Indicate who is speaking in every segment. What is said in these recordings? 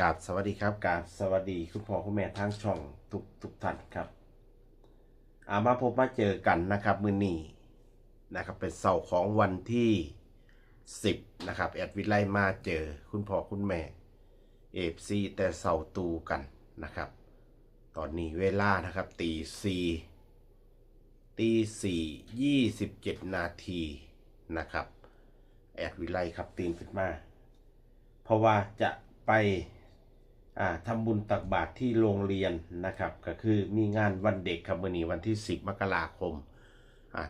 Speaker 1: กราบสวัสดีครับกราบสวัสดีคุณพ่อคุณแม่ทั้งช่องทุกทุกท่านครับอามาพบมาเจอกันนะครับมือนี้นะครับเป็นเสาร์ของวันที่ 10นะครับแอดวิไลมาเจอคุณพ่อคุณแม่เอฟซีแต่เสาร์ตูกันนะครับ ตอนนี้เวลานะครับตีสี่ตีสี่ยี่สิบเจ็ดนาทีนะครับแอดวิไลครับตื่นขึ้นมา เพราะว่าจะไป ทำบุญตักบาตรที่โรงเรียนนะครับ ก็คือมีงานวันเด็กครับวันนี้วันที่ 10 มกราคม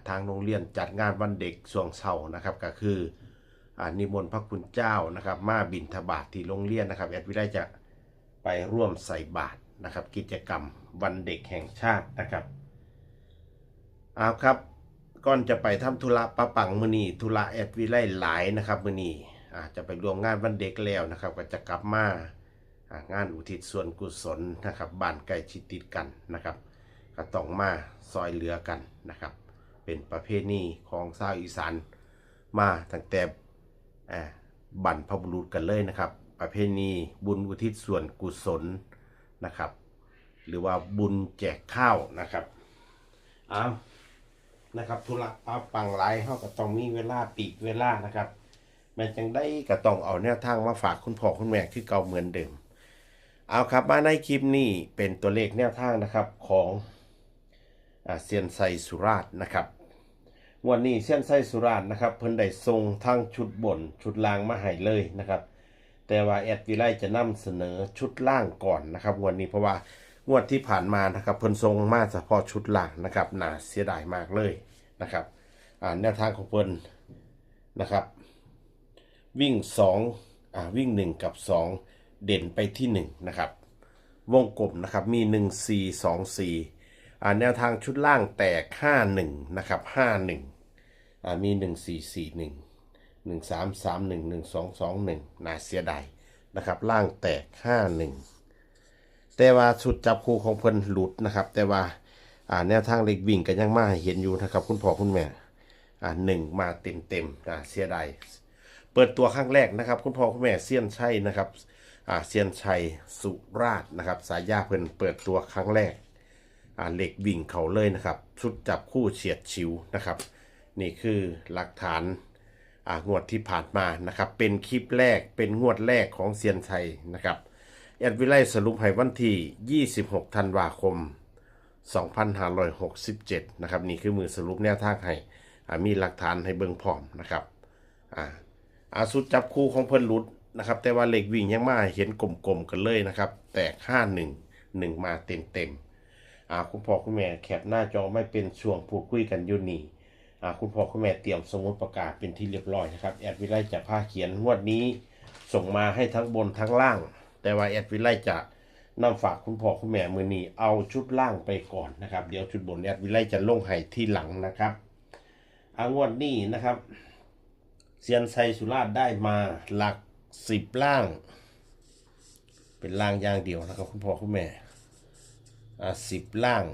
Speaker 1: ทางโรงเรียนจัดงานวันเด็กช่วงเช้านะครับก็คืออนิมนต์พระคุณเจ้านะครับ มาบิณฑบาตที่โรงเรียนนะครับแอดวิได้จะไปร่วมใส่บาตรนะครับ กิจกรรมวันเด็กแห่งชาตินะครับเอาครับก่อนจะไปทำธุระปะปังมือนีธุระแอดวิไลหลายนะครับมือนีอาจจะไปรวมงานวันเด็กแล้วนะครับ ก็จะกลับมา งานอุทิศส่วนกุศลนะครับบ้านใกล้ชิดติดกันนะครับก็ต้องมาซอยเหลือกันนะครับ เป็นประเพณีของชาวอีสานมาตั้งแต่อ่าบรรพบุรุษกันเลยนะครับ ประเพณีบุญอุทิศส่วนกุศลนะครับ หรือว่าบุญแจกข้าวนะครับเอานะครับธุระป้าปังหลเขาก็ต้องมีเวลาปีกเวลานะครับแม่จังได้ก็ต้องเอาแนวทางมาฝากคุณพ่อคุณแม่คือเก่าเหมือนเดิม เอาครับมาในคลิปนี้เป็นตัวเลขแนวทางนะครับของอาเซียนไซสุราษฎร์นะครับวันนี้เซียนไซสุราษฎร์นะครับเพิ่นได้ทรงทั้งชุดบนชุดล่างมาให้เลยนะครับ แต่ว่าแอดวิไลจะนำเสนอชุดล่างก่อนนะครับวันนี้เพราะว่างวดที่ผ่านมานะครับเพิ่นทรงมาเฉพาะชุดล่างนะครับน่าเสียดายมากเลยนะครับแนวทางของเพิ่นนะครับ วิ่ง2อ่าวิ่ง 1 กับ 2 เด่นไปที่ 1 นะครับ วงกลมนะครับมี 1 4 2 4อ่าแนวทางชุดล่างแตก 5 1 นะครับ 5 1อ่ามี 1 4 4 1 1 3 3 1 1 2 2 1น่าเสียดายนะครับ ล่างแตก 5 1 แต่ว่าชุดจับคู่ของเพิ่นหลุดนะครับ แต่ว่าอ่าแนวทางเล็กวิ่งก็ยังมาเห็นอยู่นะครับ คุณพ่อคุณแม่อ่าหนึ่งมาเต็มเต็มๆอ่าเสียดายเปิดตัวครั้งแรกนะครับ คุณพ่อคุณแม่เซียนใชัยนะครับ เซียนชัยสุราษฎร์นะครับ สายยาเพิ่นเปิดตัวครั้งแรกอาเหล็กวิ่งเขาเลยนะครับ ชุดจับคู่เฉียดชิวนะครับ นี่คือหลักฐานอ่างวดที่ผ่านมานะครับ เป็นคลิปแรกเป็นงวดแรกของเซียนชัยนะครับแอดวิไลสรุปให้วันที่ 26 ธันวาคม 2567 นะครับ นี่คือมือสรุปแนวทางให้มีหลักฐานให้เบิ่งพร้อมนะครับอ่าอาสุดจับคู่ของเพิ่นหลุด นะครับ แต่ว่าเหล็กวิ่งยังมาเห็นกลมๆกันเลยนะครับ แตกห้าหนึ่งหนึ่งมาเต็มๆอ่าคุณพ่อคุณแม่แคปหน้าจอไม่เป็นช่วงพูดคุยกันอยู่นี่อ่าคุณพ่อคุณแม่เตรียมสมุดประกาศเป็นที่เรียบร้อยนะครับแอดวิไลจะพาเขียนงวดนี้ส่งมาให้ทั้งบนทั้งล่าง แต่ว่าแอดวิไลจะนำฝากคุณพ่อคุณแม่มือนี้เอาชุดล่างไปก่อนนะครับ เดี๋ยวชุดบนแอดวิไลจะลงให้ที่หลังนะครับอางวดนี้นะครับเซียนไซสุราษฎร์ได้มาหลัก สิบล่าง เป็นล่างอย่างเดียวนะครับ คุณพ่อคุณแม่ อ่าสิบล่าง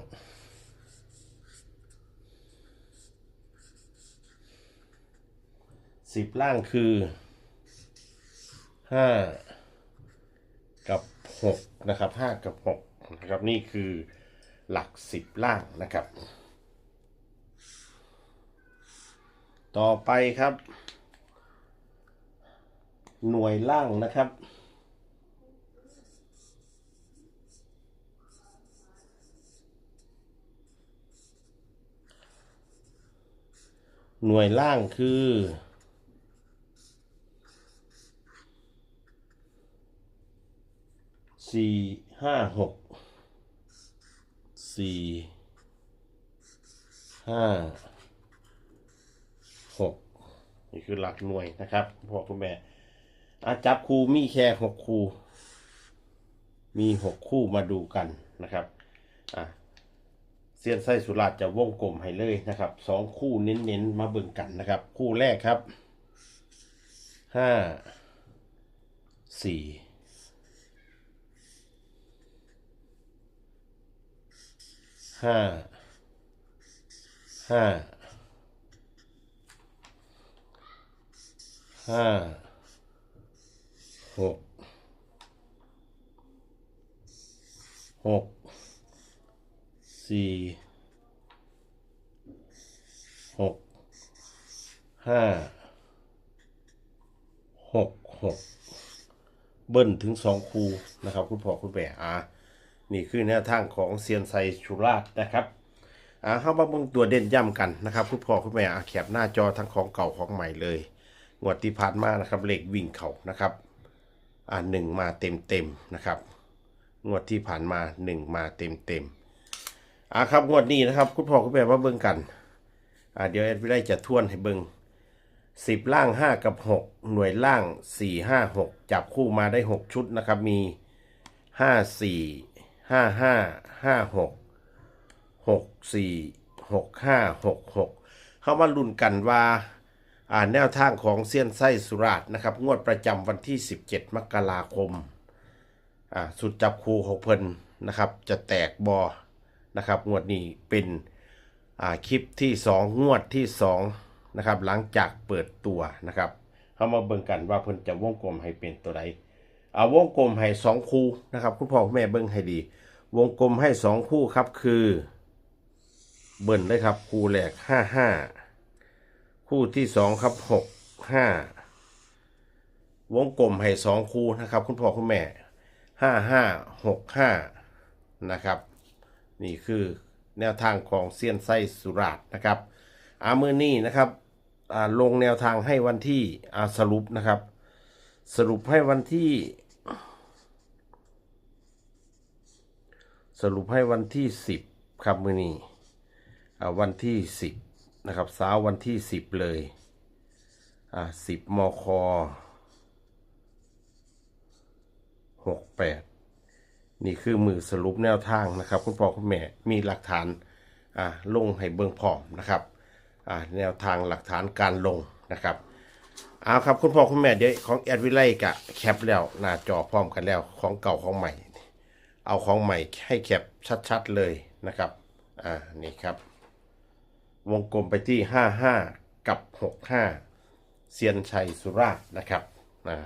Speaker 1: สิบล่างคือห้ากับหกนะครับห้ากับหกนะครับ นี่คือหลักสิบล่างนะครับ ต่อไปครับ หน่วยล่างนะครับ หน่วยล่างคือสี่ห้าหกสี่ห้าหกนี่คือหลักหน่วยนะครับพ่อคุณแม่ อาจับครูมีแค่หกครูมีหกคู่มาดูกันนะครับอะเซียนไส้สุราษฎร์จะวงกลมให้เลยนะครับสองคู่เน้นๆมาเบิ่งกันนะครับ คู่แรกครับห้าสี่ห้าห้าห้า หกหกสี่หกห้าหกหกเบิ้ลถึงสองคูนะครับ คุณพ่อคุณแม่อ่านี่คือแนวทางของเซียนไซชุราชนะครับอ่าเข้ามาเบิ่งตัวเด่นย่ำกันนะครับ คุณพ่อคุณแม่อาแคบหน้าจอทั้งของเก่าของใหม่เลยงวดที่ผ่านมานะครับเลขวิ่งเขานะครับ อ่าหนึ่งมาเต็มเต็มนะครับ งวดที่ผ่านมาหนึ่งมาเต็มเต็มอ่าครับงวดนี้นะครับ คุณพ่อคุณแม่มาเบิ่งกันอ่าเดี๋ยวแอดวิไลจะทวนให้เบิ่งสิบล่างห้ากับหกหน่วยล่างสี่ห้าหกจับคู่มาได้หกชุดนะครับ มีห้าสี่ห้าห้าห้าหกหกสี่หกห้าหกหกเข้ามาลุ้นกันว่า แนวทางของเซียนไส้สุราต์นะครับ งวดประจำวันที่ 17 มกราคมอ่าสุดจับคูหกเพิ่นนะครับ จะแตกบอนะครับ งวดนี้เป็นอ่าคลิปที่ 2 งวดที่2นะครับ หลังจากเปิดตัวนะครับเข้ามาเบิ่งกันว่าเพิ่นจะวงกลมให้เป็นตัวใดเอาวงกลมให้สองคู่นะครับคุณพ่อคุณแม่เบิ่งให้ดี วงกลมให้สองคู่ครับคือ เบิ่นเลยครับ คู่แรกห้าห้า คู่ที่สองครับหกห้าวงกลมให้สองคู่นะครับ คุณพ่อคุณแม่ห้าห้าหกห้านะครับ นี่คือแนวทางของเซียนไส้สุราษฎร์นะครับอามือนี้นะครับลงแนวทางให้วันที่อาสรุปนะครับ สรุปให้วันที่ สรุปให้วันที่สิบครับมือนี้อ่าวันที่สิบ นะครับเช้าวันที่สิบเลย อ่าสิบมคหกแปดนี่คือมือสรุปแนวทางนะครับ คุณพ่อคุณแม่มีหลักฐานอ่าลงให้เบิ่งพร้อมนะครับอ่าแนวทางหลักฐานการลงนะครับเอาครับคุณพ่อคุณแม่เดี๋ยวของแอดวิไลกะแคปแล้วหน้าจอพร้อมกันแล้วของเก่าของใหม่ เอาของใหม่ให้แคปชัดๆเลยนะครับ อ่า นี่ครับ วงกลมไปที่ 55 กับ 65 เซียนชัยสุราษฎร์นะครับนะ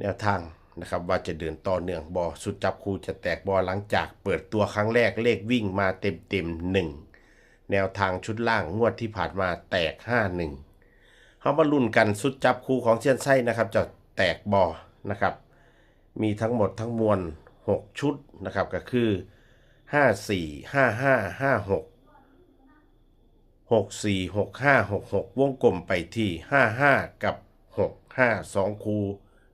Speaker 1: แนวทางนะครับว่าจะเดินต่อเนื่องบอสุดจับคูจะแตกบอหลังจากเปิดตัวครั้งแรกเลขวิ่งมาเต็มเต็มหนึ่งแนวทางชุดล่างงวดที่ผ่านมาแตก 51เขามาลุ้นกันสุดจับคูของเซียนไส้นะครับจะแตกบอนะครับ มีทั้งหมดทั้งมวล 6 ชุดนะครับก็คือ 54 55 56 หกสี่หกห้าหกหกวงกลมไปที่ห้าห้ากับหกห้าสองคู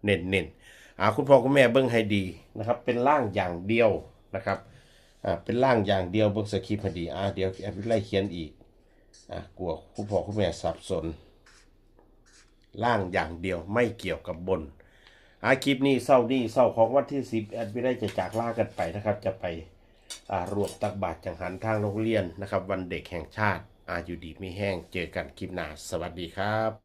Speaker 1: เน้นเน้นๆอ่าคุณพ่อคุณแม่เบิ้งให้ดีนะครับ เป็นล่างอย่างเดียวนะครับอ่าเป็นล่างอย่างเดียวเบิ้งสคริปต์ให้ดีอ่าเดี๋ยวแอปไล่เขียนอีกอ่ากลัวคุณพ่อคุณแม่สับสน ล่างอย่างเดียวไม่เกี่ยวกับบนอาคลิปนี้เศร้านี่เศร้าของวันที่สิบแอดไม่ได้จะจากลากันไปนะครับ จะไปรวมตักบาตรจังหันทางโรงเรียนนะครับ วันเด็กแห่งชาติ อายุดีไม่แห้งเจอกันคลิปหน้าสวัสดีครับ